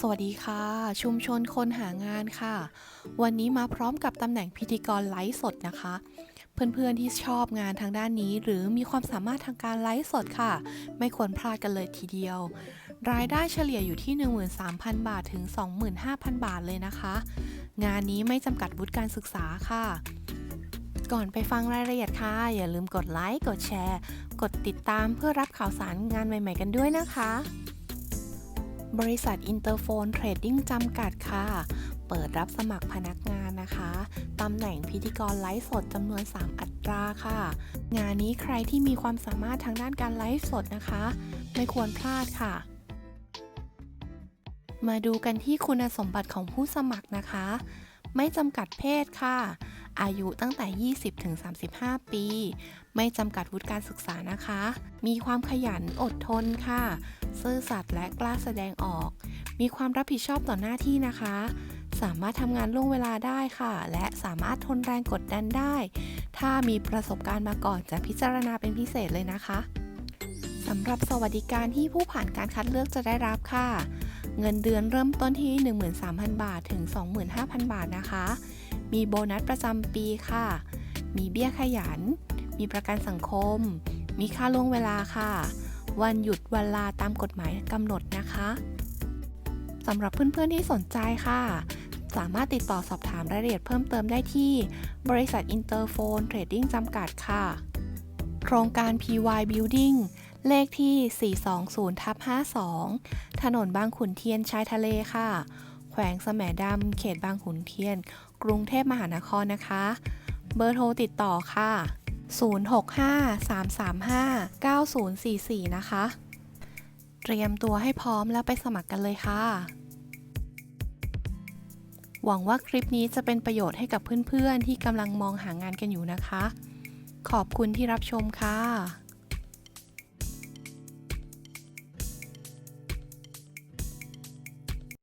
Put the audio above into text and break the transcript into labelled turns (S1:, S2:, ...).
S1: สวัสดีค่ะ ชุมชนคนหางานค่ะ วันนี้มาพร้อมกับตำแหน่งพิธีกรไลฟ์สดนะคะ เพื่อนๆที่ชอบงานทางด้านนี้ หรือมีความสามารถทางการไลฟ์สดค่ะ ไม่ควรพลาดกันเลยทีเดียว รายได้เฉลี่ยอยู่ที่ 13,000 บาทถึง 25,000 บาทเลยนะคะ งานนี้ไม่จำกัดวุฒิการศึกษาค่ะ ก่อนไปฟังรายละเอียดค่ะ อย่าลืมกดไลค์กดแชร์ กดติดตามเพื่อรับข่าวสารงานใหม่ ๆ กันด้วยนะคะ บริษัทอินเตอร์โฟนเทรดดิ้งจำกัดค่ะ เปิดรับสมัครพนักงานนะคะ ตำแหน่งพิธีกรไลฟ์สดจำนวน 3 อัตราค่ะ งานนี้ใครที่มีความสามารถทางด้านการไลฟ์สดนะคะ ไม่ควรพลาดค่ะ มาดูกันที่คุณสมบัติของผู้สมัครนะคะ ไม่จำกัดเพศค่ะ อายุตั้งแต่ 20ถึง35 ปี ไม่จำกัดวุฒิการศึกษานะคะ มีความขยันอดทนค่ะ ซื่อสัตย์และกล้าแสดงออก มีความรับผิดชอบต่อหน้าที่นะคะ สามารถทำงานล่วงเวลาได้ค่ะ และสามารถทนแรงกดดันได้ ถ้ามีประสบการณ์มาก่อนจะพิจารณาเป็นพิเศษเลยนะคะสำหรับสวัสดิการที่ผู้ผ่านการคัดเลือกจะได้รับค่ะ เงินเดือนเริ่มต้นที่ 13,000 บาทถึง 25,000 บาทนะคะ มีโบนัสประจำปีค่ะ มีเบี้ยขยัน มีประกันสังคม มีค่าล่วงเวลาค่ะ วันหยุดวันลาตามกฎหมายกำหนดนะคะสำหรับเพื่อนๆที่สนใจค่ะ สามารถติดต่อสอบถามรายละเอียดเพิ่มเติมได้ที่ บริษัทอินเตอร์โฟนเทรดดิ้งจำกัดค่ะ โครงการ PY Building เลขที่ 420ทับ52 ถนนบางขุนเทียนชายทะเลค่ะ แขวงสแหมดำเขตบางขุนเทียน กรุงเทพมหานครนะคะ เบอร์โทรติดต่อค่ะ 0653359044 นะคะ เตรียมตัวให้พร้อมแล้วไปสมัครกันเลยค่ะ หวังว่าคลิปนี้จะเป็นประโยชน์ให้กับเพื่อนๆ ที่กำลังมองหางานกันอยู่นะคะ ขอบคุณที่รับชมค่ะ